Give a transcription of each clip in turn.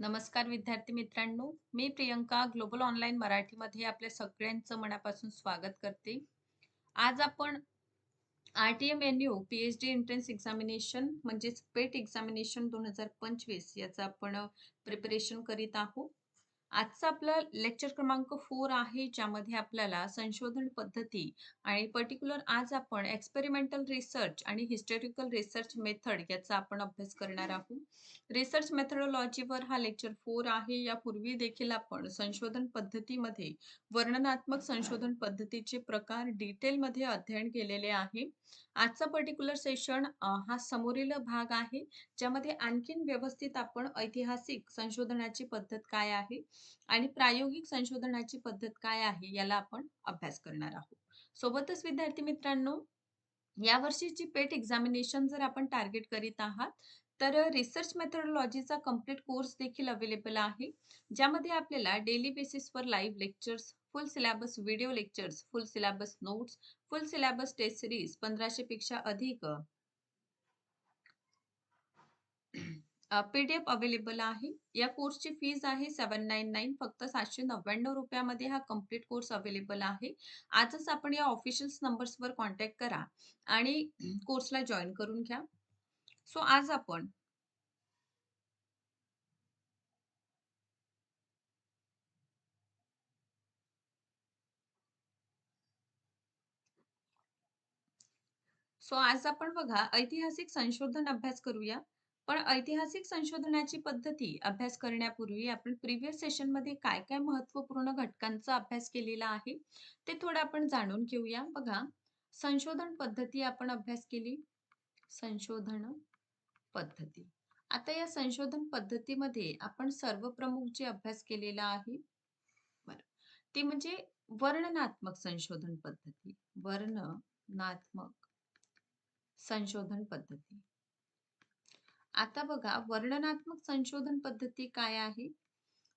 नमस्कार विद्यार्थी मित्रांनो मी प्रियंका ग्लोबल ऑनलाईन मराठीमध्ये आपल्या सगळ्यांचं मनापासून स्वागत करते. आज आपण R T M N U P H D entrance examination म्हणजेच पेट एक्झामिनेशन दोन हजार पंचवीस याचं आपण प्रिपरेशन करीत आहोत. आजचा आपलं लेक्चर क्रमांक फोर आहे ज्यामध्ये आपल्याला संशोधन पद्धती आणि पर्टिक्युलर आज आपण एक्सपेरिमेंटल रिसर्च आणि हिस्टॉरिकल रिसर्च मेथड याचा आपण अभ्यास करणार आहोत. रिसर्च मेथडॉलॉजीवर हा लेक्चर फोर आहे. यापूर्वी देखील आपण संशोधन पद्धतीमध्ये वर्णनात्मक संशोधन पद्धतीचे प्रकार डिटेलमध्ये अध्ययन केलेले आहे. आजचा पर्टिक्युलर सेशन हा समोरील भाग आहे ज्यामध्ये आणखीन व्यवस्थित आपण ऐतिहासिक संशोधनाची पद्धत काय आहे आणि प्रायोगिक संशोधनाची पद्धत काय आहे याला आपण अभ्यास करणार आहोत. सोबतच विद्यार्थी मित्रांनो या वर्षीची पेट एक्झामिनेशन जर आपण टार्गेट करीत आहात तर रिसर्च मेथडॉलॉजीचा कंप्लीट कोर्स देखील अवेलेबल आहे ज्यामध्ये आपल्याला डेली बेसिसवर live lectures full syllabus video lectures full syllabus notes full syllabus test series पंधराशे पेक्षा अधिक पीडीएफ अवेलेबल आहे. या कोर्सची फीज आहे सेवन नाईन नाईन फक्त सातशे नव्याण्णव रुपयामध्ये हा कंप्लीट कोर्स अवेलेबल आहे. आजच आपण या ऑफिशियल नंबर्सवर कॉन्टॅक्ट करा आणि कोर्सला जॉईन करून घ्या. सो आज आपण सो आज आपण बघा ऐतिहासिक संशोधन अभ्यास करूया. पण ऐतिहासिक संशोधनाची पद्धती अभ्यास करण्यापूर्वी आपण प्रिव्हियस सेशनमध्ये काय काय महत्त्वपूर्ण घटकांचा अभ्यास केलेला आहे ते थोडं आपण जाणून घेऊया. बघा संशोधन पद्धती आपण अभ्यास केली. संशोधन पद्धती. आता या संशोधन पद्धतीमध्ये आपण सर्व प्रमुख जे अभ्यास केलेला आहे बरं ते म्हणजे वर्णनात्मक संशोधन पद्धती. वर्णनात्मक संशोधन पद्धती. आता बघा वर्णनात्मक संशोधन पद्धती काय आहे?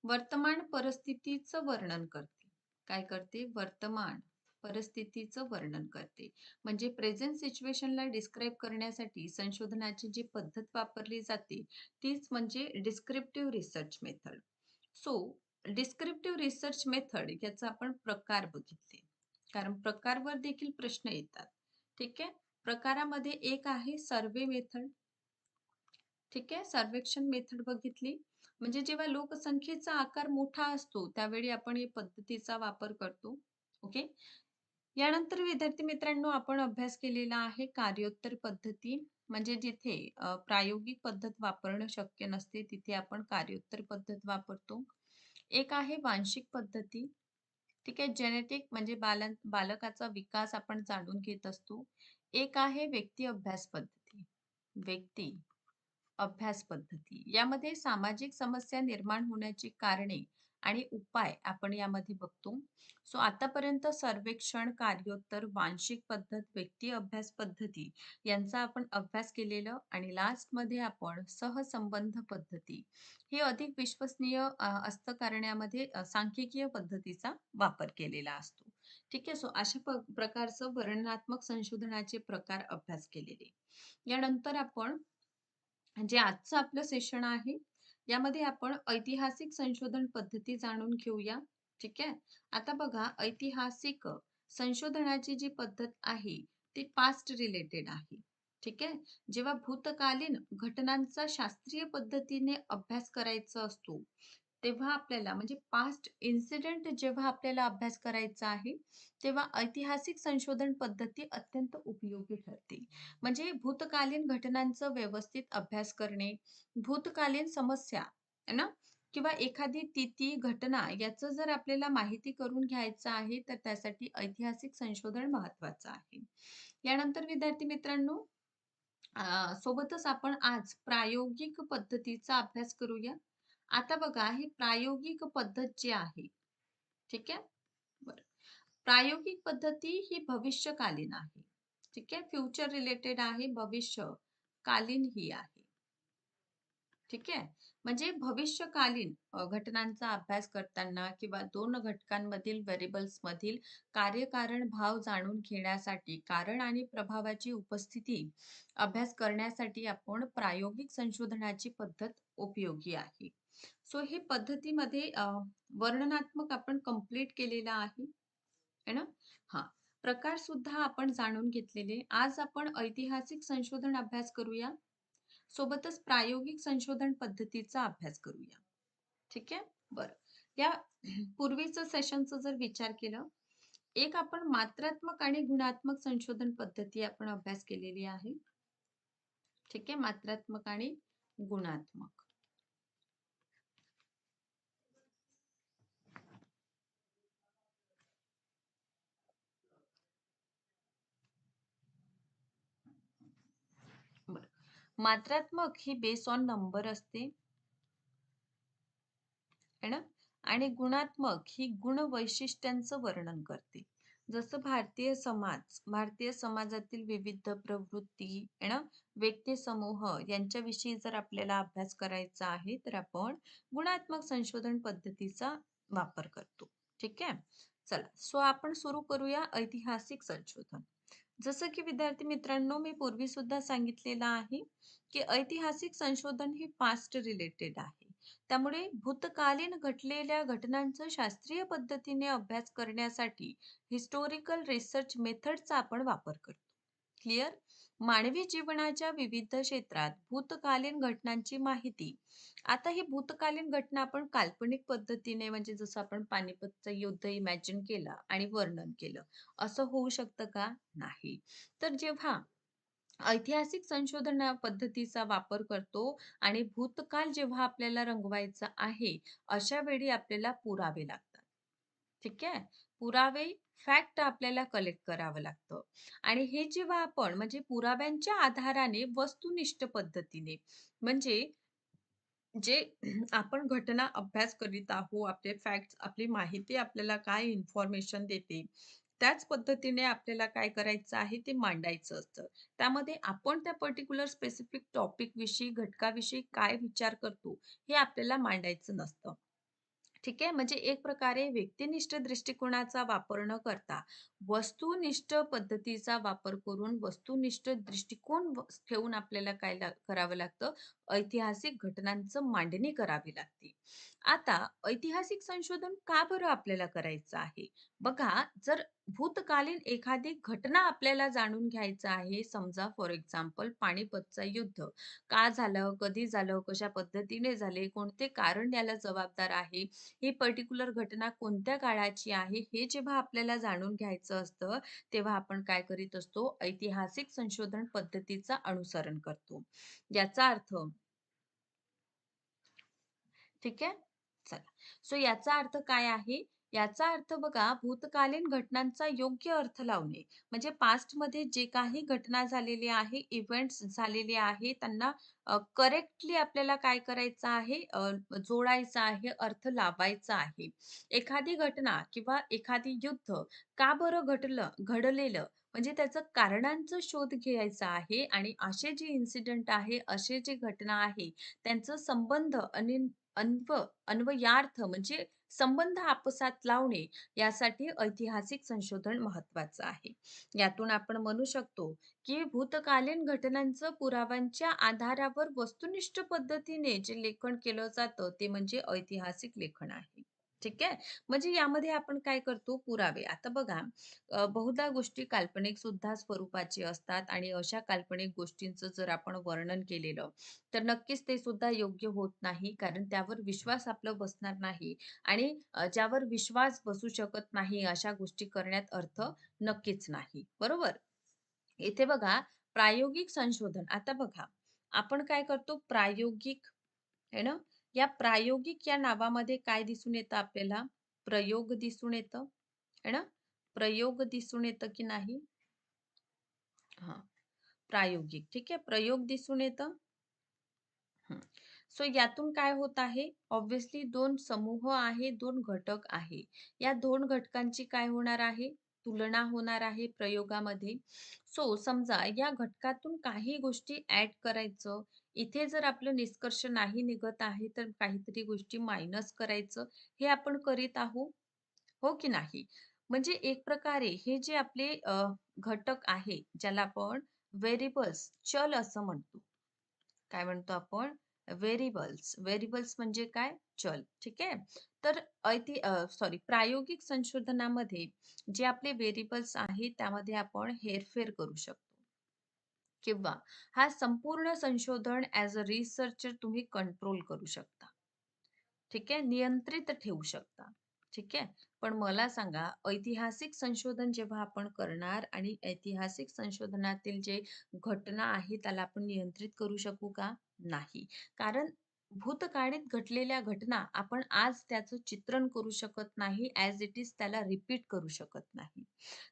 वर्तमान परिस्थितीचं वर्णन करते. काय करते? वर्तमान परिस्थितीचं वर्णन करते. म्हणजे प्रेझेंट सिच्युएशनला डिस्क्राईब करण्यासाठी संशोधनाची जी पद्धत वापरली जाते तीच म्हणजे descriptive research method so descriptive research method याचा आपण प्रकार बघितले. कारण प्रकारवर देखील प्रश्न येतात. ठीक आहे? प्रकारामध्ये एक आहे सर्वे मेथड ठीक आहे? सर्वेक्षण मेथड बघितली. म्हणजे जेव्हा लोकसंख्येचा आकार मोठा असतो त्यावेळी आपण या पद्धतीचा वापर करतो. ओके? यानंतर विद्यार्थी मित्रांनो आपण अभ्यास केलेला आहे कार्योत्तर पद्धती. म्हणजे जिथे प्रायोगिक पद्धत वापरणं शक्य नसते तिथे आपण कार्योत्तर पद्धत वापरतो. एक आहे वांशिक पद्धती. ठीक आहे? जेनेटिक म्हणजे बाल बालकाचा विकास आपण जाणून घेत असतो. एक आहे व्यक्ती अभ्यास पद्धती. व्यक्ती. अभ्यास पद्धती. यामध्ये सामाजिक समस्या निर्माण होण्याची कारणे आणि उपाय आपण यामध्ये बघतो. सो आतापर्यंत सर्वेक्षण कार्योत्तर वांशिक पद्धत व्यक्ती अभ्यास पद्धती यांचा आपण अभ्यास केलेलं आणि लास्टमध्ये आपण सहसंबंध पद्धती. हे अधिक विश्वसनीय असतं कारण यामध्ये सांख्यिकीय पद्धतीचा वापर केलेला असतो. ठीक आहे? सो अशा प्रकारचं वर्णनात्मक संशोधनाचे प्रकार अभ्यास केलेले. यानंतर आपण जे आजचं आपलं सेशन आहे यामध्ये आपण ऐतिहासिक संशोधन पद्धती जाणून घेऊया. ठीक आहे? आता बघा ऐतिहासिक संशोधनाची जी पद्धत आहे ती पास्ट रिलेटेड आहे. ठीक आहे? जेव्हा भूतकालीन घटनांचा शास्त्रीय पद्धतीने अभ्यास करायचा असतो तेव्हा आपल्याला म्हणजे पास्ट इन्सिडेंट जेव्हा आपल्याला अभ्यास करायचा आहे तेव्हा ऐतिहासिक संशोधन पद्धती अत्यंत उपयोगी ठरते. म्हणजे भूतकालीन घटनांचं व्यवस्थित अभ्यास करणे भूतकालीन समस्या ना? किंवा एखादी तिथी घटना याचं जर आपल्याला माहिती करून घ्यायचं आहे तर त्यासाठी ऐतिहासिक संशोधन महत्वाचं आहे. यानंतर विद्यार्थी मित्रांनो सोबतच आपण आज प्रायोगिक पद्धतीचा अभ्यास करूया. आता बघा हे प्रायोगिक पद्धत जी आहे ठीक आहे बर प्रायोगिक पद्धती ही भविष्यकालीन आहे ठीक आहे फ्युचर रिलेटेड आहे भविष्य कालीन ही आहे ठीक आहे. म्हणजे भविष्यकालीन घटनांचा अभ्यास करताना किंवा दोन घटकांमधील व्हेरिएबल्समधील कार्यकारण भाव जाणून घेण्यासाठी कारण आणि प्रभावाची उपस्थिती अभ्यास करण्यासाठी आपण प्रायोगिक संशोधनाची पद्धत उपयोगी आहे. सो हे पद्धतीमध्ये वर्णनात्मक आपण कंप्लीट केलेला आहे. ना? हा प्रकार सुद्धा आपण जाणून घेतलेले. आज आपण ऐतिहासिक संशोधन अभ्यास करूया. सोबतच प्रायोगिक संशोधन पद्धतीचा अभ्यास करूया. ठीक आहे? बरं. या पूर्वीचं सेशनचा जर विचार केलं, एक आपण मात्रात्मक आणि गुणात्मक संशोधन पद्धती आपण अभ्यास केलेली आहे. ठीक आहे? मात्रात्मक आणि गुणात्मक. बरं. मात्रात्मक ही बेस ऑन नंबर असते. ना? आणि गुणात्मक ही गुण वैशिष्ट्यांचं वर्णन करते. जसं भारतीय समाज, भारतीय समाजातील विविध प्रवृत्ती, ना? व्यक्ती समूह यांच्याविषयी जर आपल्याला अभ्यास करायचा आहे, तर आपण गुणात्मक संशोधन पद्धतीचा वापर करतो. ठीक आहे? चला, सो आपण सुरू करूया ऐतिहासिक संशोधन. जसं की विद्यार्थी मित्रांनो, मी पूर्वी सुद्धा सांगितलेलं आहे, की ऐतिहासिक संशोधन हे पास्ट रिलेटेड आहे. त्यामुळे भूतकालीन घटलेल्या घटनांचा शास्त्रीय पद्धतीने अभ्यास करण्यासाठी हिस्टोरिकल रिसर्च मेथडचा आपण वापर करतो. क्लिअर? मानवी जीवनाच्या विविध क्षेत्रात भूतकालीन घटनांची माहिती आता ही भूतकालीन घटना आपण काल्पनिक पद्धतीने म्हणजे जसं आपण पानिपतचं युद्ध इमॅजिन केलं आणि वर्णन केलं. असं होऊ शकतं का? नाही. तर जेव्हा ऐतिहासिक संशोधन पद्धतीचा वापर करतो आणि भूतकाल जेव्हा आपल्याला रंगवायचा आहे, अशा वेळी आपल्याला पुरावे लागतात. ठीक आहे? पुरावे, फॅक्ट आपल्याला कलेक्ट करावं लागतं आणि हे जेव्हा आपण म्हणजे पुराव्यांच्या आधाराने वस्तुनिष्ठ पद्धतीने म्हणजे जे आपण घटना अभ्यास करीत आहोत, आपले फॅक्ट आपली माहिती आपल्याला काय इन्फॉर्मेशन देते, त्याच पद्धतीने आपल्याला काय करायचं आहे ते मांडायचं असतं. त्यामध्ये आपण त्या पर्टिक्युलर स्पेसिफिक टॉपिक विषयी, घटकाविषयी काय विचार करतो, हे आपल्याला मांडायचं नसतं. ठीक आहे? म्हणजे एक प्रकारे व्यक्तिनिष्ठ दृष्टिकोनाचा वापर न करता वस्तुनिष्ठ पद्धतीचा वापर करून वस्तुनिष्ठ दृष्टिकोन ठेवून आपल्याला काय ला करावं लागतं, ऐतिहासिक घटनांचं मांडणी करावी लागते. आता ऐतिहासिक संशोधन का बरं आपल्याला करायचं आहे? बघा, जर भूतकालीन एखादी घटना आपल्याला जाणून घ्यायचं आहे, समजा फॉर एक्झाम्पल पानिपतचं युद्ध का झालं, कधी झालं, कशा पद्धतीने झाले, कोणते कारण याला जबाबदार आहे, ही पर्टिक्युलर घटना कोणत्या काळाची आहे, हे जेव्हा आपल्याला जाणून घ्यायचं असतं, तेव्हा आपण काय करीत असतो, ऐतिहासिक संशोधन पद्धतीचा अनुसरण करतो. याचा अर्थ ठीक आहे? चला. सो याचा अर्थ काय आहे? याचा अर्थ बघा, भूतकालीन घटनांचा योग्य अर्थ लावणे. म्हणजे पास्टमध्ये जे काही घटना झालेली आहे, इव्हेंट्स झालेले आहे, त्यांना करेक्टली आपल्याला काय करायचं आहे, जोडायचं आहे, अर्थ लावायचा आहे. एखादी घटना किंवा एखादी युद्ध का बरं घडलं घडलेलं म्हणजे त्याचं कारणांचं शोध घ्यायचा आहे आणि असे जे इन्सिडेंट आहे, असे जे घटना आहे, त्यांचं संबंध आणि अन्व अन्वयार्थ म्हणजे संबंध आपसात लावणे यासाठी ऐतिहासिक संशोधन महत्वाचं आहे. यातून आपण म्हणू शकतो, की भूतकालीन घटनांचं पुराव्यांच्या आधारावर वस्तुनिष्ठ पद्धतीने जे लेखन केलं जातं, ते म्हणजे ऐतिहासिक लेखन आहे. ठीक आहे? म्हणजे यामध्ये आपण काय करतो, पुरावे. आता बघा, बहुधा गोष्टी काल्पनिक सुद्धा स्वरूपाची असतात आणि अशा काल्पनिक गोष्टींचं जर आपण वर्णन केलेलं, तर नक्कीच ते सुद्धा योग्य होत नाही. कारण त्यावर विश्वास आपला बसणार नाही आणि ज्यावर विश्वास बसू शकत नाही, अशा गोष्टी करण्यात अर्थ नक्कीच नाही. बरोबर? इथे बघा, प्रायोगिक संशोधन. आता बघा, आपण काय करतो, प्रायोगिक आहे ना? या प्रायोगिक या नावामध्ये काय दिसून येतं आपल्याला? प्रयोग दिसून येतं, है ना? प्रयोग दिसून येतं की नाही? हा प्रायोगिक. ठीक आहे. प्रयोग दिसून येतं. सो सो यातून काय होत आहे? ऑब्व्हियसली दोन समूह आहे, दोन घटक आहे. या दोन घटकांची काय होणार आहे? तुलना होणार आहे प्रयोगामध्ये. सो समजा या घटकातून काही गोष्टी ऍड करायचं, इथे जर आपलं निष्कर्ष नाही निघत आहे, तर काहीतरी गोष्टी मायनस करायचं हे आपण करीत आहोत, हो की नाही? म्हणजे एक प्रकारे हे जे आपले घटक आहे, ज्याला आपण व्हेरिएबल्स, चल असं म्हणतो. काय म्हणतो आपण? व्हेरिएबल्स. व्हेरिएबल्स म्हणजे काय? चल. ठीक आहे. तर ऐति सॉरी प्रायोगिक संशोधनामध्ये जे आपले व्हेरिएबल्स आहेत, त्यामध्ये आपण हेरफेर करू शकतो. किंवा हा संपूर्ण संशोधन ॲज अ रिसर्चर तुम्ही कंट्रोल करू शकता. ठीक आहे. नियंत्रित ठेवू शकता. ठीक आहे. पण मला सांगा ऐतिहासिक संशोधन जेव्हा आपण करणार आणि ऐतिहासिक संशोधनातील जे घटना आहे त्याला आपण नियंत्रित करू शकू का? नाही. कारण भूतकाळीत घटलेल्या घटना आपण आज त्याचं चित्रण करू शकत नाही. ॲज इट इज त्याला रिपीट करू शकत नाही.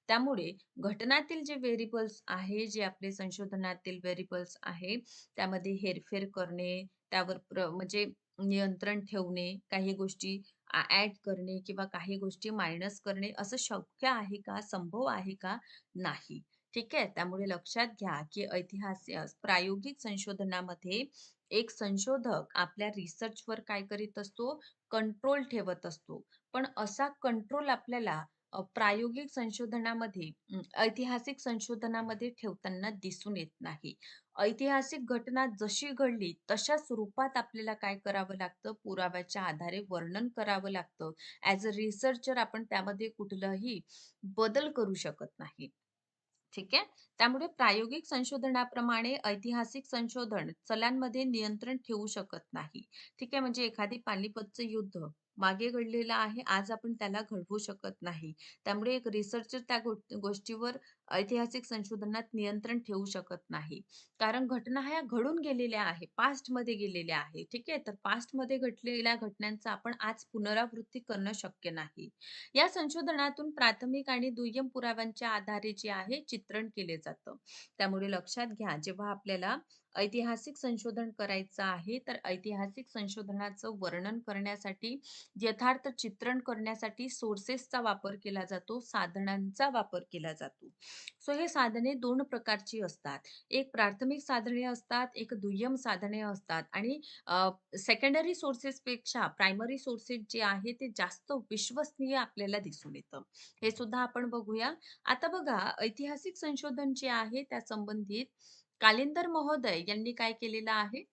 त्यामुळे घटनातील जे व्हेरिबल्स आहे, जे आपले संशोधनातील व्हेरिबल्स आहे, त्यामध्ये हेरफेर करणे, त्यावर प्र म्हणजे नियंत्रण ठेवणे, काही गोष्टी ऍड ॲड करणे किंवा काही गोष्टी मायनस करणे असं शक्य आहे का? संभव आहे का? नाही. ठीक आहे. त्यामुळे लक्षात घ्या, की ऐतिहासिक प्रायोगिक संशोधनामध्ये एक संशोधक आपल्या रिसर्चवर काय करीत असतो? कंट्रोल ठेवत असतो. पण असा कंट्रोल आपल्याला प्रायोगिक संशोधनामध्ये ऐतिहासिक संशोधनामध्ये ठेवताना दिसून येत नाही. ऐतिहासिक घटना जशी घडली तशाच रूपात आपल्याला काय करावं लागतं? पुराव्याच्या आधारे वर्णन करावं लागतं. ॲज अ रिसर्चर आपण त्यामध्ये कुठलाही बदल करू शकत नाही. ठीक आहे. त्यामुळे प्रायोगिक संशोधनाप्रमाणे ऐतिहासिक संशोधन चलांमध्ये नियंत्रण ठेवू शकत नाही. ठीक आहे. म्हणजे एखादी पानिपतचं युद्ध मागे घडलेलं आहे. आज आपण त्याला घडवू शकत नाही. त्यामुळे एक रिसर्चर त्या गोष्टीवर ऐतिहासिक संशोधनात नियंत्रण ठेवू शकत नाही. कारण घटना ह्या घडून गेलेल्या आहे. पास्टमध्ये गेलेल्या आहे. ठीक आहे. तर पास्टमध्ये घडलेल्या घटनांचं आपण आज पुनरावृत्ती करणं शक्य नाही. या संशोधनातून प्राथमिक आणि दुय्यम पुराव्यांच्या आधारे जे आहे चित्रण केले जातं. त्यामुळे लक्षात घ्या जेव्हा आपल्याला ऐतिहासिक संशोधन करायचं आहे, तर ऐतिहासिक संशोधनाचं वर्णन करण्यासाठी, यथार्थ चित्रण करण्यासाठी सोर्सेसचा वापर केला जातो, साधनांचा वापर केला जातो. सो हे साधने दोन प्रकारची असतात. एक प्राथमिक साधने असतात, एक दुय्यम साधने असतात आणि सेकंडरी सोर्सेसपेक्षा प्रायमरी सोर्सेस जे आहे ते जास्त विश्वसनीय आपल्याला दिसून येतं. हे सुद्धा आपण बघूया. आता बघा ऐतिहासिक संशोधन जे आहे त्या संबंधित कालिंदर महोदय यांनी काय केलेलं आहे?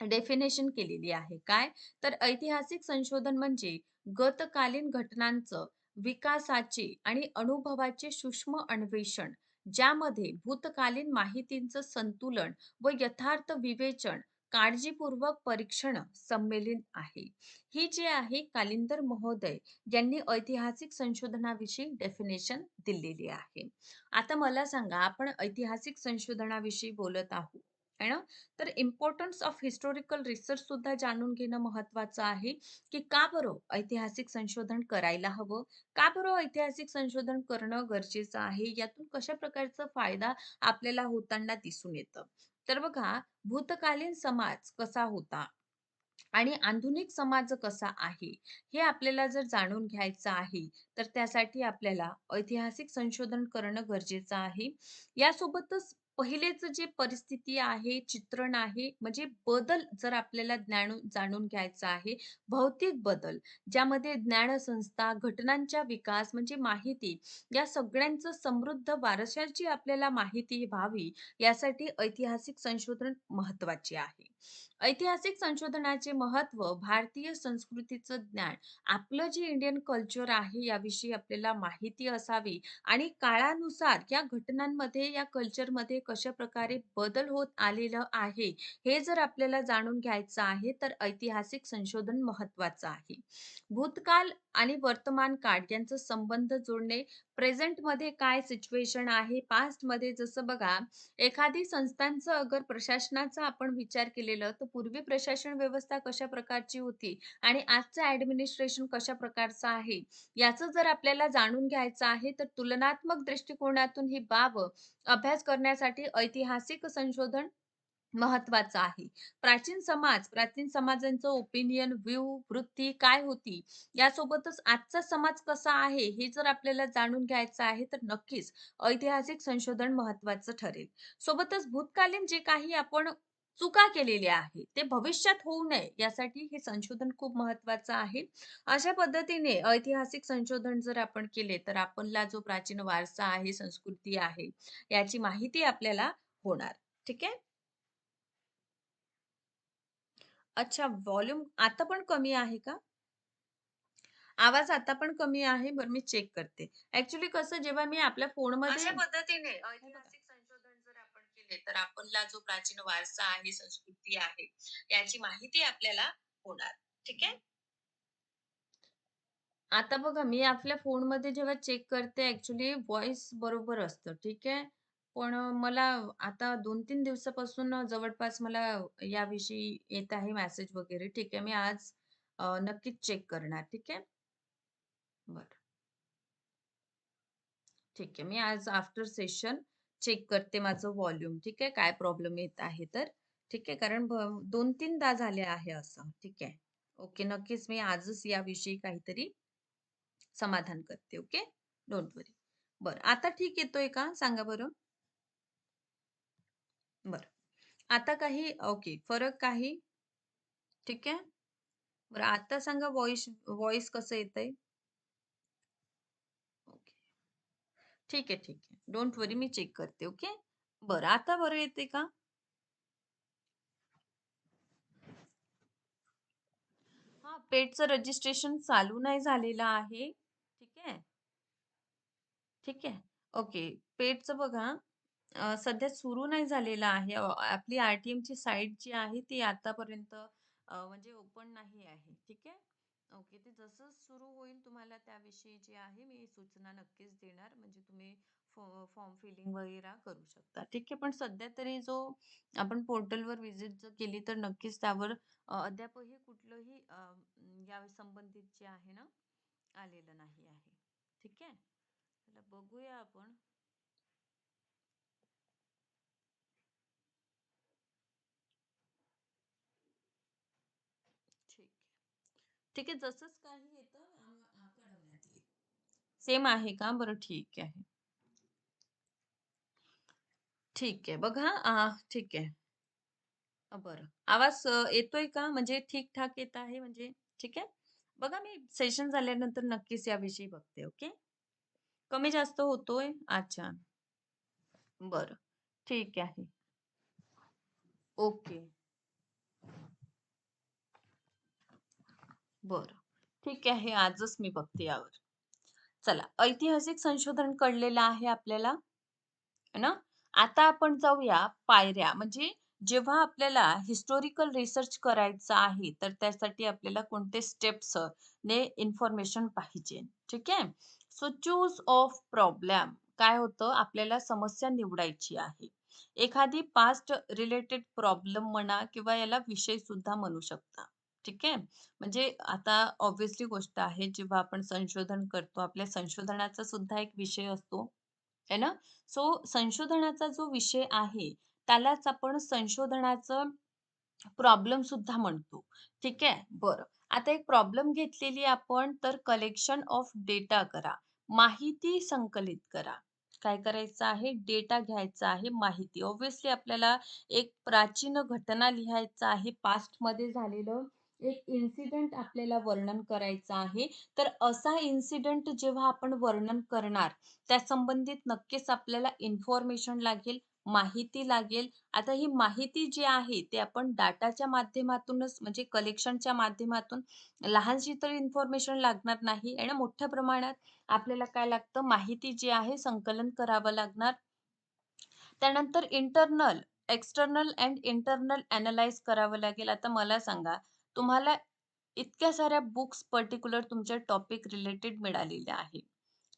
डेफिनेशन केलेली आहे. काय? तर ऐतिहासिक संशोधन म्हणजे गतकालीन घटनांचं विकासाचे आणि अनुभवाचे सूक्ष्म अन्वेषण, ज्यामध्ये भूतकालीन माहितींचं संतुलन व यथार्थ विवेचन, काळजीपूर्वक परीक्षण संमेलन आहे. ही जी आहे कालिंदर महोदय यांनी ऐतिहासिक संशोधनाविषयी डेफिनेशन दिलेली आहे. आता मला सांगा आपण ऐतिहासिक संशोधनाविषयी बोलत आहोत. आहे ना? तर इम्पॉर्टन्स ऑफ हिस्टॉरिकल रिसर्च सुद्धा जाणून घेणं महत्वाचं आहे, की का बरं ऐतिहासिक संशोधन करायला हवं? का बरं ऐतिहासिक संशोधन करणं गरजेचं आहे? यातून कशा प्रकारचा फायदा आपल्याला होताना दिसून येतं? तर बघा भूतकालीन समाज कसा होता आणि आधुनिक समाज कसा आहे, हे आपल्याला जर जाणून घ्यायचं आहे, तर त्यासाठी आपल्याला ऐतिहासिक संशोधन करणं गरजेचं आहे. यासोबतच पहिलेच जे परिस्थिती आहे, चित्रण आहे, म्हणजे बदल जर आपल्याला ज्ञान जाणून घ्यायचा आहे, भौतिक बदल, ज्यामध्ये ज्ञानसंस्था, घटनांचा विकास म्हणजे माहिती, या सगळ्यांचं समृद्ध वारशाची आपल्याला माहिती व्हावी, यासाठी ऐतिहासिक संशोधन महत्त्वाचे आहे. ऐतिहासिक संशोधनाचे महत्त्व भारतीय संस्कृतीचं ज्ञान, आपलं जे इंडियन कल्चर आहे याविषयी आपल्याला माहिती असावी आणि काळानुसार या घटनांमध्ये, या कल्चरमध्ये कशाप्रकारे बदल होत आलेलं आहे, हे जर आपल्याला जाणून घ्यायचं आहे, तर ऐतिहासिक संशोधन महत्त्वाचं आहे. भूतकाळ आणि वर्तमान काळ यांचा संबंध जोडणे, प्रेझेंटमध्ये काय सिच्युएशन आहे, पास्टमध्ये जसं बघा, एखादी संस्थांचं अगर प्रशासनाचा आपण विचार केलेलं, तर पूर्वी प्रशासन व्यवस्था कशा प्रकारची होती आणि आजचं ऍडमिनिस्ट्रेशन कशा प्रकारचं आहे, याचं जर आपल्याला जाणून घ्यायचं आहे, तर तुलनात्मक दृष्टिकोनातून ही बाब अभ्यास करण्यासाठी ऐतिहासिक संशोधन महत्वाचं आहे. प्राचीन समाज, प्राचीन समाजांचं ओपिनियन, व्ह्यू, वृत्ती काय होती, यासोबतच आजचा समाज कसा आहे, हे जर आपल्याला जाणून घ्यायचं आहे, तर नक्कीच ऐतिहासिक संशोधन महत्वाचं ठरेल. सोबतच भूतकालीन जे काही आपण चुका केलेल्या आहेत, ते भविष्यात होऊ नये यासाठी हे संशोधन खूप महत्त्वाचं आहे. अशा पद्धतीने ऐतिहासिक संशोधन जर आपण केले, तर आपला जो प्राचीन वारसा आहे, संस्कृती आहे, याची माहिती आपल्याला होणार. ठीक आहे? अच्छा, व्हॉल्यूम आता पण कमी आहे का? आवाज आता पण कमी आहे. बरं मी चेक करते. ॲक्चुअली कसं जेव्हा मी आपल्या फोनमध्ये पद्धतीने आहे तर आपला जो प्राचीन वारसा आहे, संस्कृती आहे, याची माहिती आपल्याला होणार. ठीक आहे? आता बघा मी आपल्या फोनमध्ये जेव्हा चेक करते ऍक्च्युली व्हॉइस बरोबर असतं. ठीक आहे. पण मला आता 2-3 दिवसापासून जवळपास मला याविषयी येत आहे मेसेज वगैरे. ठीक आहे. मी आज नक्कीच चेक करणार. ठीक आहे. बर ठीक आहे. मी आज आफ्टर सेशन चेक करते माझं व्हॉल्यूम. ठीक आहे. काय प्रॉब्लेम येत आहे तर. ठीक आहे. कारण दोन तीनदा झाले आहे असं. ठीक आहे. ओके. नक्कीच मी आजच याविषयी काहीतरी समाधान करते. ओके. Don't worry. बरं. आता ठीक येतोय का? सांगा बरं. बरं. आता काही ओके. फरक काही? ठीक आहे. बरं आता सांगा व्हॉईस व्हॉईस कसं येत आहे ठीक आहे, ठीक आहे. डोंट वरी मी चेक करते. ओके. बरं आता बरं येते का? हा पेटचं रजिस्ट्रेशन चालू नाही झालेलं आहे. ठीक आहे. ठीक आहे. ओके. पेटचं बघा सध्या सुरू नाही झालेलं आहे. आपली आर-टी-एमची साईट जी आहे ती आतापर्यंत म्हणजे ओपन नाही आहे. ठीक आहे. ओके. ते जसं सुरू होईल तुम्हाला त्याविषयी जे आहे मी सूचना नक्कीच देणार. म्हणजे तुम्ही फॉ फॉर्म फिलिंग वगैरे करू शकता. ठीक आहे. पण सध्या तरी जो आपण पोर्टलवर व्हिजिट जर केली तर नक्कीच त्यावर अद्यापही कुठलंही या संबंधित जे आहे ना, आलेलं नाही आहे. ठीक आहे. चला बघूया आपण. ठीक आहे. जसंच काही येतं. सेम आहे का? बरं ठीक आहे. ठीक आहे. बघा ठीक आहे. बरं. आवाज़ येतोय का? म्हणजे ठीक-ठाक येत आहे म्हणजे ठीक आहे? बघा, मी सेशन झाल्यानंतर नक्कीच याविषयी बघते. ओके. कमी जास्त होतोय? अच्छा. बरं. ठीक आहे. ओके. बरं. ठीक आहे. आजच मी बघते यावर. चला, ऐतिहासिक संशोधन कळलेलं आहे आपल्याला, ना? आता आपण जाऊया पायऱ्या. म्हणजे जेव्हा आपल्याला हिस्टोरिकल रिसर्च करायचा आहे, तर त्यासाठी आपल्याला कोणते स्टेप्स ने इन्फॉर्मेशन पाहिजे. ठीक आहे? So choose of problem. काय होतं, आपल्याला समस्या निवडायची आहे. एखादी पास्ट रिलेटेड प्रॉब्लेम म्हणा किंवा याला विषय सुद्धा म्हणू शकता. ठीक आहे? म्हणजे आता ऑब्व्हियसली गोष्ट आहे, जेव्हा आपण संशोधन करतो, आपल्या संशोधनाचा सुद्धा एक विषय असतो, है ना? सो संशोधनाचा जो विषय आहे, त्यालाच आपण संशोधनाचं प्रॉब्लेम सुद्धा म्हणतो. ठीक आहे? बरं. आता एक प्रॉब्लेम घेतलेली आपण, तर कलेक्शन ऑफ डेटा करा. माहिती संकलित करा. काय करायचं आहे? डेटा घ्यायचा आहे, माहिती. ऑब्व्हियसली आपल्याला एक प्राचीन घटना लिहायचं आहे, पास्टमध्ये झालेलं एक इन्सिडेंट आपल्याला वर्णन करायचं आहे. तर असा इन्सिडेंट जेव्हा आपण वर्णन करणार, त्या संबंधित नक्कीच आपल्याला इन्फॉर्मेशन लागेल, माहिती लागेल. आता ही माहिती जी आहे, ते आपण डाटाच्या माध्यमातूनच म्हणजे कलेक्शनच्या माध्यमातून लहानशी तर इन्फॉर्मेशन लागणार नाही आणि मोठ्या प्रमाणात आपल्याला काय लागतं, माहिती जी आहे संकलन करावं लागणार. त्यानंतर internal external and internal analyse करावं लागेल. आता मला सांगा, तुम्हाला इतक्या साऱ्या बुक्स पर्टिक्युलर तुमच्या टॉपिक रिलेटेड मिळालेल्या आहे.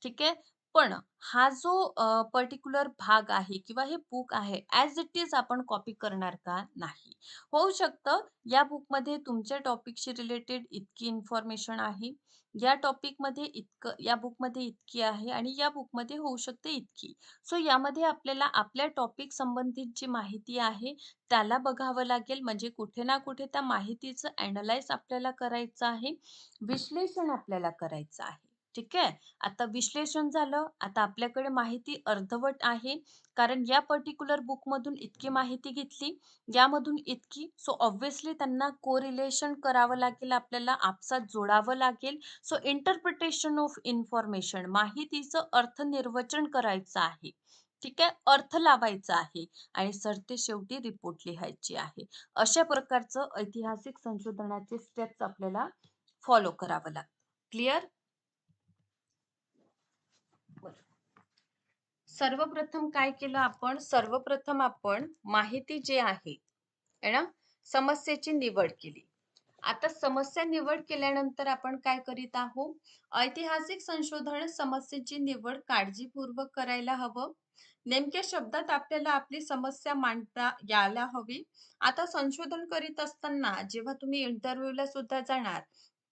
ठीक आहे? पण हा जो अ, पर्टिक्युलर भाग आहे किंवा हे बुक आहे, ॲज इट इज आपण कॉपी करणार का? नाही. होऊ शकतं या बुकमध्ये तुमच्या टॉपिकशी रिलेटेड इतकी इन्फॉर्मेशन आहे, या टॉपिकमध्ये इतकं या बुकमध्ये इतकी आहे आणि या बुकमध्ये होऊ शकते इतकी. सो यामध्ये आपल्याला आपल्या टॉपिक संबंधित जी माहिती आहे, त्याला बघावं लागेल. म्हणजे कुठे ना कुठे त्या माहितीचं एनालाइज आपल्याला करायचं आहे, विश्लेषण आपल्याला करायचं आहे. ठीक आहे. आता विश्लेषण झालं. आता आपल्याकडे माहिती अर्धवट आहे. कारण या पर्टिक्युलर बुकमधून इतकी माहिती घेतली, यामधून इतकी. सो ऑब्व्हियसली त्यांना कोरिलेशन करावं लागेल आपल्याला, आपसात जोडावं लागेल. सो इंटरप्रिटेशन ऑफ इन्फॉर्मेशन माहितीचं अर्थनिर्वचन करायचं आहे. ठीक आहे. अर्थ लावायचा आहे आणि सरतेशेवटी रिपोर्ट लिहायची आहे. अशा प्रकारचं ऐतिहासिक संशोधनाचे स्टेप्स आपल्याला फॉलो करावं लागतं. क्लिअर? सर्वप्रथम काय केलं आपण? सर्वप्रथम आपण माहिती जे आहे, ना? समस्येची निवड केली. आता समस्या निवड केल्यानंतर आपण काय करीत आहोत? ऐतिहासिक संशोधन समस्येची निवड काळजीपूर्वक करायला हवं. नेमक्या शब्दात आपल्याला आपली समस्या मांडता यायला हवी. आता संशोधन करीत असताना जेव्हा तुम्ही इंटरव्ह्यूला सुद्धा जाणार,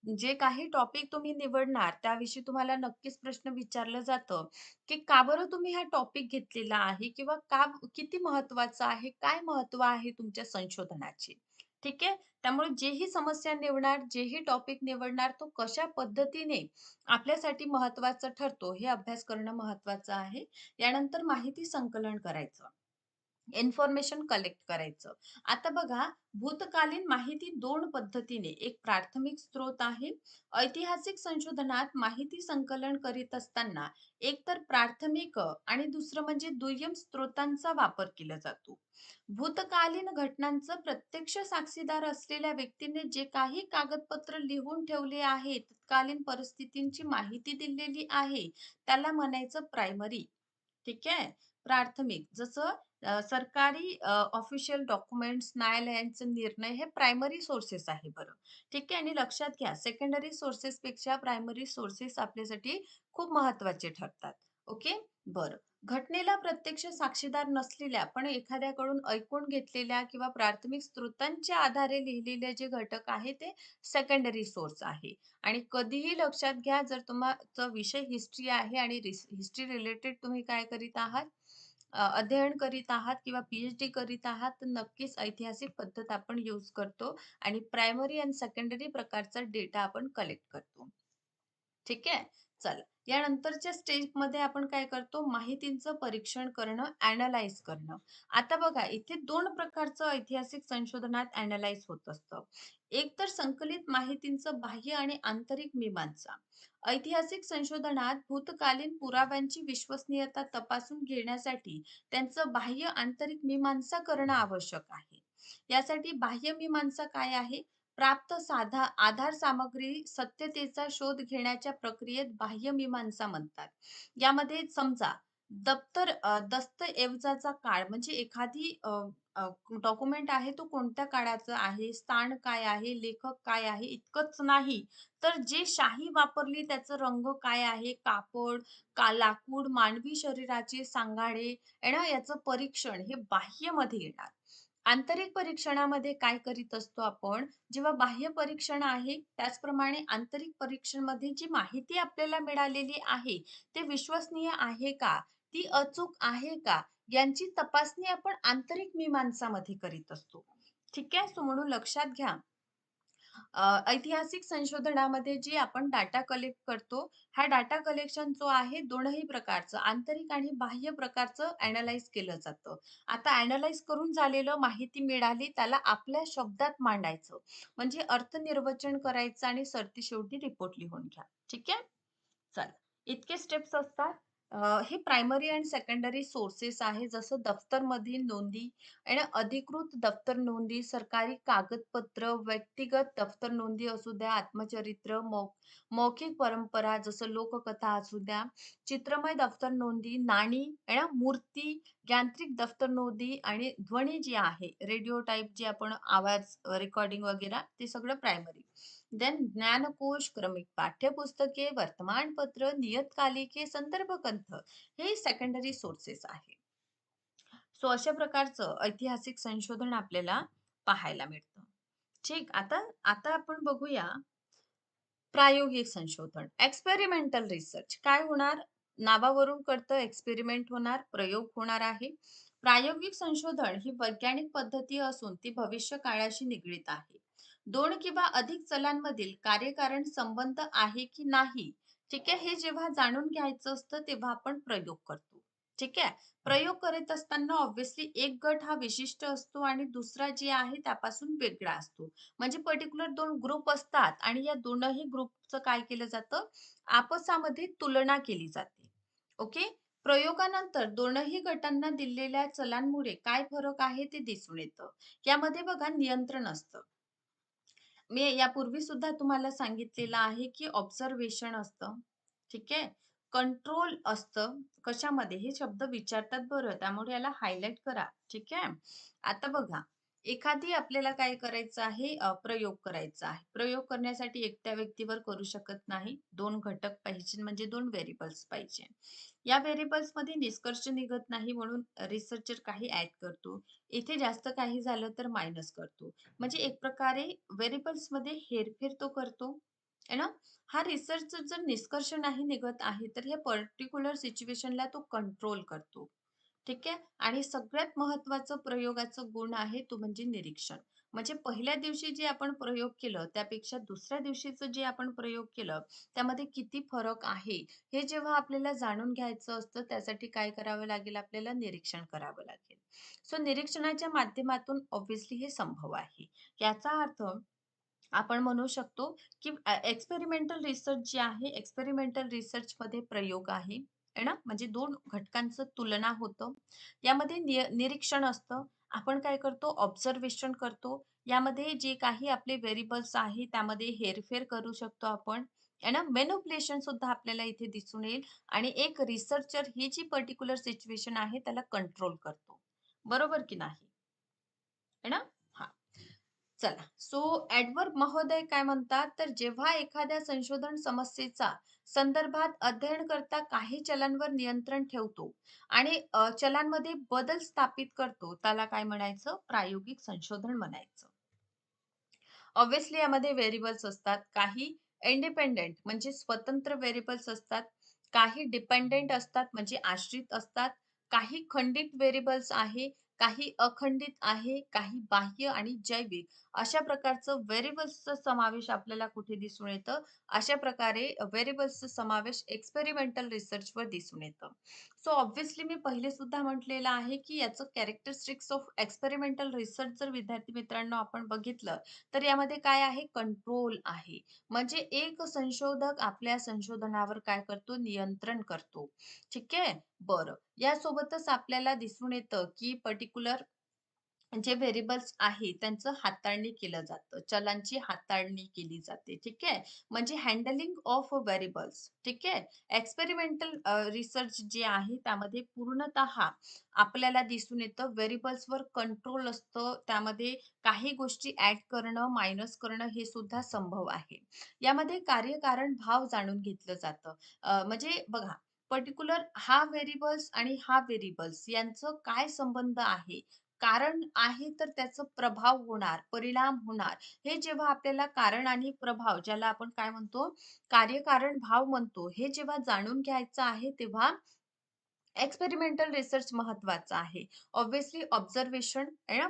जे काही टॉपिक तुम्ही निवडणार त्याविषयी तुम्हाला नक्कीच प्रश्न विचारलं जातं, की का बरं तुम्ही हा टॉपिक घेतलेला आहे किंवा का किती महत्त्वाचा आहे? काय महत्त्व आहे तुमच्या संशोधनाचे? ठीक आहे. त्यामुळे जेही समस्या निवडणार, जेही टॉपिक निवडणार तो कशा पद्धतीने आपल्यासाठी महत्त्वाचा ठरतो हे अभ्यास करणं महत्वाचं आहे. यानंतर माहिती संकलन करायचं. इन्फॉर्मेशन कलेक्ट करायचं. आता बघा भूतकालीन माहिती दोन पद्धतीने एक प्राथमिक स्रोत आहे. ऐतिहासिक संशोधनात माहिती संकलन करीत असताना एक तर प्राथमिक आणि दुसरं म्हणजे दुय्यम स्रोतांचा वापर केला जातो. भूतकालीन घटनांचं प्रत्यक्ष साक्षीदार असलेल्या व्यक्तीने जे काही कागदपत्र लिहून ठेवले आहेत, तत्कालीन परिस्थितींची माहिती दिलेली आहे, त्याला म्हणायचं प्रायमरी. ठीक आहे. प्राथमिक जसं सरकारी ऑफिशियल डॉक्युमेंट्स, न्यायालयांचे निर्णय हे प्रायमरी सोर्सेस आहे बरं. ठीक आहे आणि लक्षात घ्या सेकंडरी सोर्सेस पेक्षा प्रायमरी सोर्सेस आपल्यासाठी खूप महत्त्वाचे ठरतात. ओके? बरं. घटनेला प्रत्यक्ष साक्षीदार नसलेल्या पण एखाद्याकडून ऐकून घेतलेल्या किंवा प्राथमिक स्त्रोतांच्या आधारे लिहिलेले जे घटक आहे ते सेकंडरी सोर्स आहे. आणि कधीही लक्षात घ्या जर तुमचा विषय हिस्ट्री आहे आणि हिस्ट्री रिलेटेड तुम्ही काय करीत आहात? अध्ययन करीत आहात किंवा पी-एच-डी करीत आहात, तर नक्कीच ऐतिहासिक पद्धत आपण यूज करतो आणि प्रायमरी अँड सेकंडरी प्रकारचा डेटा आपण कलेक्ट करतो. ठीक आहे? चला. यानंतरच्या स्टेजमध्ये आपण काय करतो? माहितींचं परीक्षण करणं, ॲनलाईज करणं. आता बघा इथे दोन प्रकारचं ऐतिहासिक संशोधनात ॲनलाईज होत असतं. एक तर संकलित माहितींचं बाह्य आणि आंतरिक मीमांसा. ऐतिहासिक संशोधनात भूतकालीन पुराव्यांची विश्वसनीयता तपासून घेण्यासाठी त्यांचं बाह्य आंतरिक मीमांसा करणं आवश्यक आहे. यासाठी बाह्य मीमांसा काय आहे? प्राप्त साधा आधार सामग्री सत्यतेचा शोध घेण्याच्या प्रक्रियेत बाह्य मीमांसा म्हणतात. यामध्ये समजा दप्तर दस्तऐवजाचा काळ म्हणजे एखादी अ, डॉक्युमेंट आहे तो कोणत्या काळाचा आहे, स्थान काय आहे, लेखक काय आहे इतकंच नाही, तर जे शाही वापरली त्याचा रंग काय आहे, कापड, का लाकूड, मानवी शरीराचे सांगाडे आहे ना, याचं परीक्षण हे बाह्यमध्ये येणार. आंतरिक परीक्षणामध्ये काय करीत असतो आपण, जेव्हा बाह्य परीक्षण आहे, त्याचप्रमाणे आंतरिक परीक्षणमध्ये जी माहिती आपल्याला मिळालेली आहे, ते विश्वसनीय आहे का? ती अचूक आहे का? यांची तपासणी आपण आंतरिक मीमांसामध्ये करीत असतो. ठीक आहे? सो म्हणून लक्षात घ्या. ऐतिहासिक संशोधनामध्ये जे आपण डाटा कलेक्ट करतो, हा डाटा कलेक्शन जो आहे दोनही प्रकारचं आंतरिक आणि बाह्य प्रकारचं ॲनलाईज केलं जातं. आता ॲनलाईज करून झालेलं माहिती मिळाली त्याला आपल्या शब्दात मांडायचं. म्हणजे अर्थनिर्वचन करायचं आणि सरतेशेवटी रिपोर्ट लिहून घ्या. ठीक आहे? चला. इतके स्टेप्स असतात. अ, हे प्रायमरी अँड सेकंडरी सोर्सेस आहे. जसं दफ्तरमधील नोंदी आणि अधिकृत दफ्तर नोंदी, सरकारी कागदपत्र, व्यक्तिगत दफ्तर नोंदी असू द्या, आत्मचरित्र, मौ मौखिक परंपरा जसं लोककथा असू द्या, चित्रमय दफ्तर नोंदी, नाणी आहे ना, मूर्ती, यांत्रिक दफ्तर नोंदी आणि ध्वनी जी आहे, रेडिओ टाईप जे आपण आवाज रेकॉर्डिंग वगैरे ते सगळं प्रायमरी. देन ज्ञानकोश, क्रमिक पाठ्यपुस्तके, वर्तमानपत्र, नियतकालिके, संदर्भ ग्रंथ हे सेकंडरी सोर्सेस आहे. सो अशा प्रकारचं ऐतिहासिक संशोधन आपल्याला पाहायला मिळतं. ठीक. आता आता आपण बघूया प्रायोगिक संशोधन. एक्सपेरिमेंटल रिसर्च काय होणार? नावावरून कळतं एक्सपेरिमेंट होणार, प्रयोग होणार आहे. प्रायोगिक संशोधन ही वैज्ञानिक पद्धती असून ती भविष्य काळाशी निगडीत आहे. दोन किंवा अधिक चलांमधील कार्यकारण संबंध आहे की नाही ठीक आहे. हे जेव्हा जाणून घ्यायचं असतं तेव्हा आपण प्रयोग करतो. ठीक आहे. प्रयोग करत असताना ऑब्व्हियसली एक गट हा विशिष्ट असतो आणि दुसरा जे आहे त्यापासून वेगळा असतो. म्हणजे पर्टिक्युलर दोन ग्रुप असतात आणि या दोनही ग्रुपचं काय केलं जातं, आपसामध्ये तुलना केली जाते. ओके. प्रयोगानंतर दोनही गटांना दिलेल्या चलांमुळे काय फरक आहे ते दिसून येतं. यामध्ये बघा नियंत्रण असतं. मी यापूर्वी सुद्धा तुम्हाला सांगितलेलं आहे, की ऑब्झर्वेशन असतं. ठीक आहे. कंट्रोल असतं. कशामध्ये? हे शब्द विचारतात बरं, त्यामुळे याला हायलाइट करा. ठीक आहे. आता बघा, एखादी आपल्याला काय करायचं आहे, प्रयोग करायचा आहे. प्रयोग करण्यासाठी एकट्या व्यक्तीवर करू शकत नाही. दोन घटक पाहिजे म्हणजे दोन व्हेरिएबल्स पाहिजे. या व्हेरिएबल्समध्ये निष्कर्ष निघत नाही म्हणून रिसर्चर काही ऍड करतो. इथे जास्त काही झालं तर मायनस करतो. म्हणजे एक प्रकारे व्हेरिएबल्समध्ये हेरफेर तो करतो, ना? हा रिसर्च जर निष्कर्ष नाही निघत आहे, तर हे पर्टिक्युलर सिच्युएशनला तो कंट्रोल करतो. ठीक आहे. आणि सगळ्यात महत्वाचं प्रयोगाचं गुण आहे तो म्हणजे निरीक्षण. म्हणजे पहिल्या दिवशी जे आपण प्रयोग केलं, त्यापेक्षा दुसऱ्या दिवशीचं जे आपण प्रयोग केलं, त्यामध्ये किती फरक आहे, हे जेव्हा आपल्याला जाणून घ्यायचं असतं, त्यासाठी काय करावं लागेल आपल्याला निरीक्षण करावं लागेल. सो निरीक्षणाच्या माध्यमातून ऑब्व्हियसली हे संभव आहे. याचा अर्थ आपण म्हणू शकतो, की एक्सपेरिमेंटल रिसर्च जे आहे, एक्सपेरिमेंटल रिसर्चमध्ये प्रयोग आहे, ना? म्हणजे दोन घटकांचं तुलना होतं. यामध्ये निरीक्षण असतं. आपण काय करतो ऑब्झर्वेशन करतो. यामध्ये जे काही आपले व्हेरिएबल्स आहे त्यामध्ये हेरफेर करू शकतो आपण. आहे ना? सुद्धा आपल्याला इथे दिसून येईल आणि एक रिसर्चर ही जी पर्टिक्युलर सिच्युएशन आहे त्याला कंट्रोल करतो. बरोबर की नाही? आहे ना? चला. सो ऍडवर्ब महोदय काय म्हणतात, तर जेव्हा एखाद्या संशोधन समस्येचा संदर्भात अध्ययन करता काही चलांवर नियंत्रण ठेवतो आणि चलांमध्ये बदल स्थापित करतो, त्याला काय म्हणायचं? प्रायोगिक संशोधन म्हणायचं. ऑब्विसली यामध्ये व्हेरिएबल्स असतात. काही इंडिपेंडेंट म्हणजे स्वतंत्र व्हेरिएबल्स असतात. काही डिपेंडेंट असतात म्हणजे आश्रित असतात. काही खंडित व्हेरिएबल्स आहे, काही अखंडित आहे, काही बाह्य आणि जैविक अशा प्रकारचं व्हेरिएबल्सचा समावेश आपल्याला कुठे दिसून येतं? अशा प्रकारे व्हेरिएबल्सचा समावेश एक्सपेरिमेंटल रिसर्चवर दिसून येतं. सो ऑब्व्हियसली मी पहिले सुद्धा म्हटलेलं आहे, की याचं कॅरेक्टरिस्टिक्स ऑफ एक्सपेरिमेंटल रिसर्च जर विद्यार्थी मित्रांनो आपण बघितलं, तर यामध्ये काय आहे? कंट्रोल आहे. म्हणजे एक संशोधक आपल्या संशोधनावर काय करतो? नियंत्रण करतो. ठीक आहे? बरं. यासोबतच आपल्याला दिसून येतं, की पर्टिक्युलर जे व्हेरिएबल्स आहे त्यांचं हाताळणी केलं जातं. चलांची हाताळणी केली जाते. ठीक आहे? म्हणजे हँडलिंग ऑफ व्हेरिएबल्स. ठीक आहे? एक्सपेरिमेंटल रिसर्च जे आहे त्यामध्ये पूर्णतः आपल्याला दिसून येतं व्हेरिएबल्सवर कंट्रोल असतं. त्यामध्ये काही गोष्टी ऍड करणं, मायनस करणं हे सुद्धा संभव आहे. यामध्ये कार्यकारण भाव जाणून घेतलं जातं. म्हणजे बघा पर्टिक्युलर हा व्हेरिएबल्स आणि हा व्हेरिएबल्स यांचं काय संबंध आहे? कारण आहे तर त्याचा प्रभाव होणार, परिणाम होणार. हे जेव्हा आपल्याला कारण आणि प्रभाव ज्याला आपण काय म्हणतो, कार्यकारण भाव म्हणतो. हे जेव्हा जाणून घ्यायचं आहे तेव्हा एक्सपेरिमेंटल रिसर्च महत्त्वाचा आहे. ऑब्व्हियसली ऑब्झर्वेशन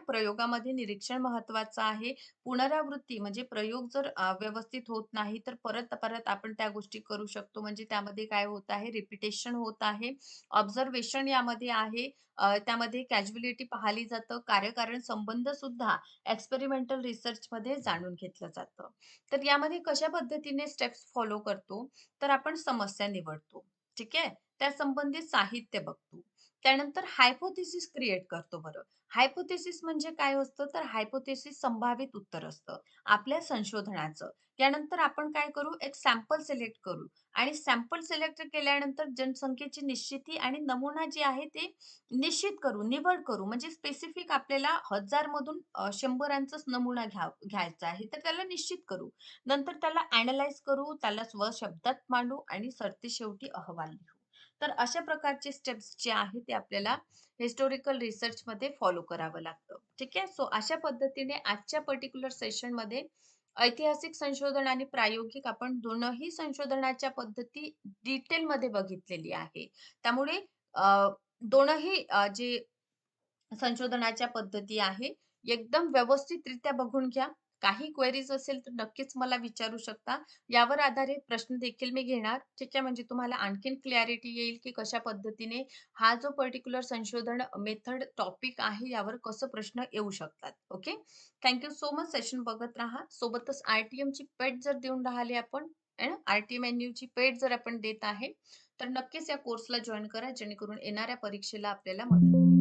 प्रयोगामध्ये निरीक्षण महत्वाचं आहे. पुनरावृत्ती म्हणजे प्रयोग जर व्यवस्थित होत नाही, तर परत-परत आपण त्या गोष्टी करू शकतो. म्हणजे त्यामध्ये काय होत आहे, रिपिटेशन होत आहे. ऑब्झर्वेशन यामध्ये आहे. त्यामध्ये कॅज्युअलिटी पाहिली जातं. कार्यकारण संबंध सुद्धा एक्सपेरिमेंटल रिसर्च मध्ये जाणून घेतलं जातं. तर यामध्ये कशा पद्धतीने स्टेप्स फॉलो करतो, तर आपण समस्या निवडतो. ठीक आहे? त्या संबंधित साहित्य बघतो. त्यानंतर हायपोथेसिस क्रिएट करतो बरं. हायपोथेसिस म्हणजे काय असतं? तर हायपोथेसिस संभावित उत्तर असतं आपल्या संशोधनाचं. त्यानंतर आपण काय करू? एक सॅम्पल सिलेक्ट करू आणि सॅम्पल सिलेक्ट केल्यानंतर जनसंख्येची निश्चिती आणि नमुना जे आहे ते निश्चित करू, निवड करू. म्हणजे स्पेसिफिक आपल्याला हजार मधून शंभरांचाच नमुना घ्या घ्यायचा आहे, तर त्याला निश्चित करू. नंतर त्याला अनालाइज करू, त्याला स्वशब्दात मांडू आणि सरतेशेवटी अहवाल लिहू. तर अशा प्रकारचे स्टेप्स जे आहेत ते आपल्याला हिस्टोरिकल रिसर्चमध्ये फॉलो करावं लागतं. ठीक आहे. सो अशा पद्धतीने आजच्या पर्टिक्युलर सेशनमध्ये ऐतिहासिक संशोधन आणि प्रायोगिक आपण दोनही संशोधनाच्या पद्धती डिटेलमध्ये बघितलेली आहे. त्यामुळे दोनही जे संशोधनाच्या पद्धती आहे, एकदम व्यवस्थितरित्या बघून घ्या. काही क्वेरीज असेल तर नक्कीच मला विचारू शकता. यावर आधारित प्रश्न देखील मी घेणार. ठीक आहे. म्हणजे तुम्हाला आणखीन क्लॅरिटी येईल, की कशा पद्धतीने हा जो पर्टिक्युलर संशोधन मेथड टॉपिक आहे यावर कसं प्रश्न येऊ शकतात. Okay. Thank so much. Session बघत राहा. सोबतच आर-टी-एमची जर देऊन राहिले आपण आहे आर-टी-एम एन ची पेट जर आपण देत आहे, तर नक्कीच या कोर्सला जॉईन करा जेणेकरून येणाऱ्या परीक्षेला आपल्याला मदत होईल.